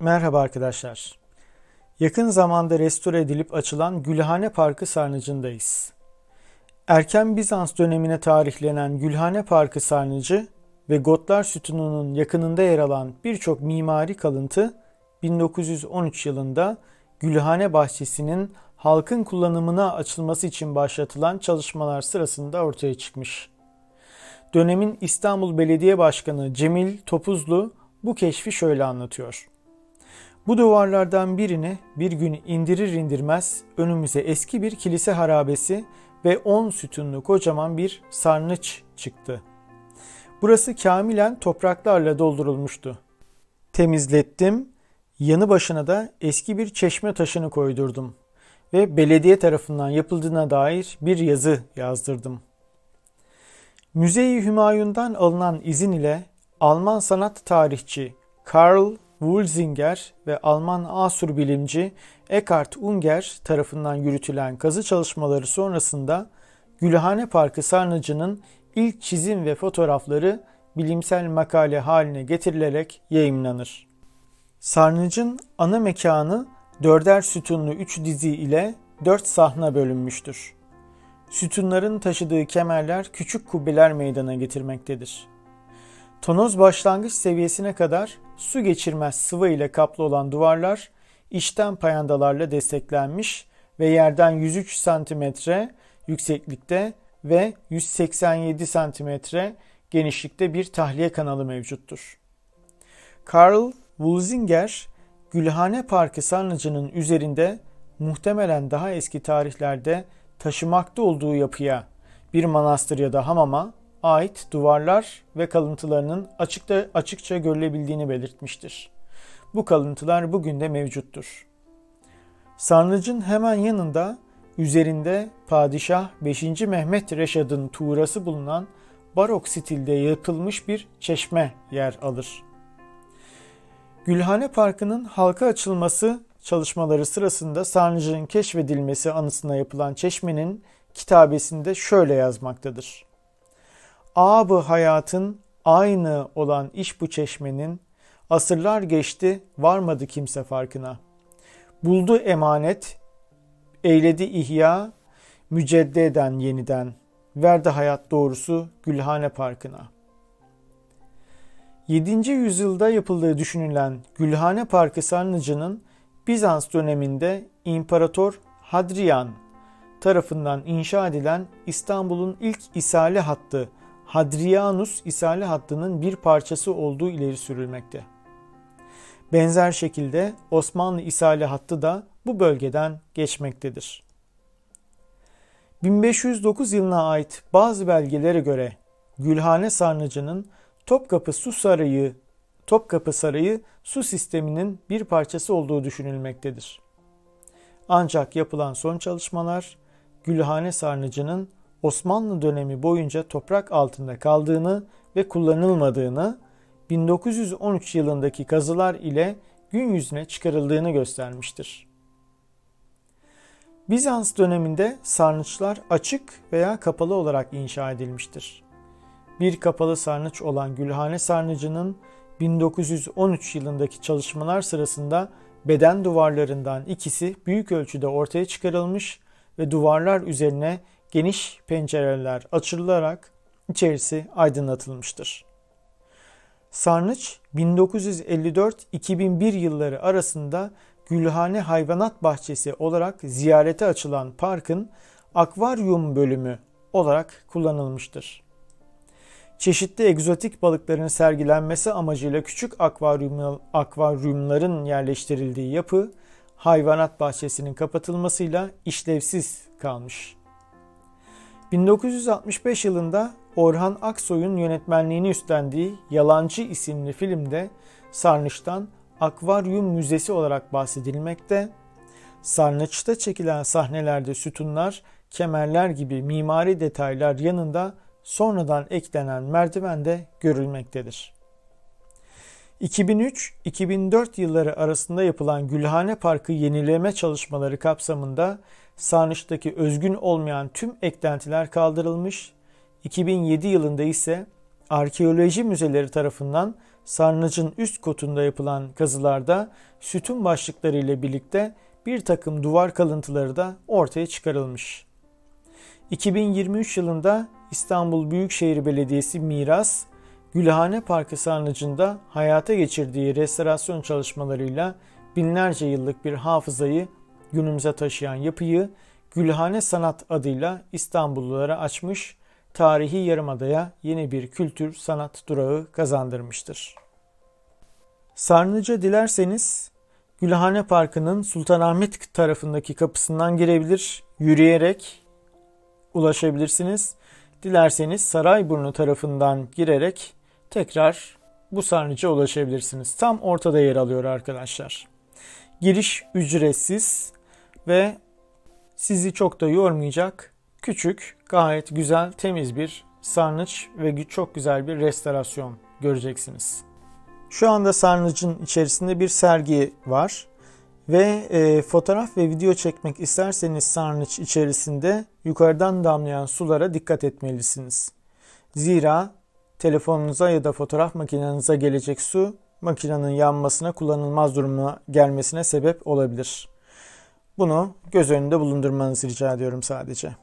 Merhaba arkadaşlar. Yakın zamanda restore edilip açılan Gülhane Parkı Sarnıcı'ndayız. Erken Bizans dönemine tarihlenen Gülhane Parkı Sarnıcı ve Gotlar Sütunu'nun yakınında yer alan birçok mimari kalıntı 1913 yılında Gülhane Bahçesi'nin halkın kullanımına açılması için başlatılan çalışmalar sırasında ortaya çıkmış. Dönemin İstanbul Belediye Başkanı Cemil Topuzlu bu keşfi şöyle anlatıyor. Bu duvarlardan birini bir gün indirir indirmez önümüze eski bir kilise harabesi ve 10 sütunlu kocaman bir sarnıç çıktı. Burası kamilen topraklarla doldurulmuştu. Temizlettim, yanı başına da eski bir çeşme taşını koydurdum ve belediye tarafından yapıldığına dair bir yazı yazdırdım. Müzeyi Hümayun'dan alınan izin ile Alman sanat tarihçi Karl Wulzinger ve Alman Asur bilimci Eckhard Unger tarafından yürütülen kazı çalışmaları sonrasında Gülhane Parkı sarnıcının ilk çizim ve fotoğrafları bilimsel makale haline getirilerek yayımlanır. Sarnıcın ana mekanı dörder sütunlu üç dizi ile dört sahna bölünmüştür. Sütunların taşıdığı kemerler küçük kubbeler meydana getirmektedir. Tonoz başlangıç seviyesine kadar su geçirmez sıvı ile kaplı olan duvarlar içten payandalarla desteklenmiş ve yerden 103 cm yükseklikte ve 187 cm genişlikte bir tahliye kanalı mevcuttur. Karl Wulzinger, Gülhane Parkı sarnıcının üzerinde muhtemelen daha eski tarihlerde taşımakta olduğu yapıya bir manastır ya da hamama ait duvarlar ve kalıntılarının açıkta açıkça görülebildiğini belirtmiştir. Bu kalıntılar bugün de mevcuttur. Sarnıcın hemen yanında üzerinde Padişah 5. Mehmet Reşad'ın tuğrası bulunan barok stilde yapılmış bir çeşme yer alır. Gülhane Parkı'nın halka açılması çalışmaları sırasında Sarnıcı'nın keşfedilmesi anısına yapılan çeşmenin kitabesinde şöyle yazmaktadır. Abı hayatın aynı olan iş bu çeşmenin asırlar geçti varmadı kimse farkına. Buldu emanet, eyledi ihya, müceddeden yeniden, verdi hayat doğrusu Gülhane Parkı'na. 7. yüzyılda yapıldığı düşünülen Gülhane Parkı sarnıcının Bizans döneminde İmparator Hadrian tarafından inşa edilen İstanbul'un ilk isale hattı Hadrianus isale hattının bir parçası olduğu ileri sürülmekte. Benzer şekilde Osmanlı isale hattı da bu bölgeden geçmektedir. 1509 yılına ait bazı belgelere göre Gülhane Sarnıcı'nın Topkapı Su Sarayı Topkapı Sarayı su sisteminin bir parçası olduğu düşünülmektedir. Ancak yapılan son çalışmalar Gülhane Sarnıcı'nın Osmanlı dönemi boyunca toprak altında kaldığını ve kullanılmadığını 1913 yılındaki kazılar ile gün yüzüne çıkarıldığını göstermiştir. Bizans döneminde sarnıçlar açık veya kapalı olarak inşa edilmiştir. Bir kapalı sarnıç olan Gülhane Sarnıcı'nın 1913 yılındaki çalışmalar sırasında beden duvarlarından ikisi büyük ölçüde ortaya çıkarılmış ve duvarlar üzerine geniş pencereler açılarak içerisi aydınlatılmıştır. Sarnıç 1954-2001 yılları arasında Gülhane Hayvanat Bahçesi olarak ziyarete açılan parkın akvaryum bölümü olarak kullanılmıştır. Çeşitli egzotik balıkların sergilenmesi amacıyla küçük akvaryum, akvaryumların yerleştirildiği yapı hayvanat bahçesinin kapatılmasıyla işlevsiz kalmış. 1965 yılında Orhan Aksoy'un yönetmenliğini üstlendiği Yalancı isimli filmde Sarnıç'tan akvaryum müzesi olarak bahsedilmekte. Sarnıç'ta çekilen sahnelerde sütunlar, kemerler gibi mimari detaylar yanında sonradan eklenen merdiven de görülmektedir. 2003-2004 yılları arasında yapılan Gülhane Parkı yenileme çalışmaları kapsamında Sarnıç'taki özgün olmayan tüm eklentiler kaldırılmış, 2007 yılında ise arkeoloji müzeleri tarafından sarnıcın üst kotunda yapılan kazılarda sütun başlıkları ile birlikte bir takım duvar kalıntıları da ortaya çıkarılmış. 2023 yılında İstanbul Büyükşehir Belediyesi Miras, Gülhane Parkı sarnıcında hayata geçirdiği restorasyon çalışmalarıyla binlerce yıllık bir hafızayı günümüze taşıyan yapıyı Gülhane Sanat adıyla İstanbullulara açmış, tarihi yarımadaya yeni bir kültür sanat durağı kazandırmıştır. Sarnıca dilerseniz Gülhane Parkı'nın Sultanahmet tarafındaki kapısından girebilir, yürüyerek ulaşabilirsiniz. Dilerseniz Sarayburnu tarafından girerek tekrar bu sarnıca ulaşabilirsiniz. Tam ortada yer alıyor arkadaşlar. Giriş ücretsiz ve sizi çok da yormayacak küçük, gayet güzel, temiz bir sarnıç ve çok güzel bir restorasyon göreceksiniz. Şu anda sarnıcın içerisinde bir sergi var ve e, fotoğraf ve video çekmek isterseniz sarnıç içerisinde yukarıdan damlayan sulara dikkat etmelisiniz. Zira telefonunuza ya da fotoğraf makinenize gelecek su makinenin yanmasına kullanılmaz durumuna gelmesine sebep olabilir. Bunu göz önünde bulundurmanızı rica ediyorum sadece.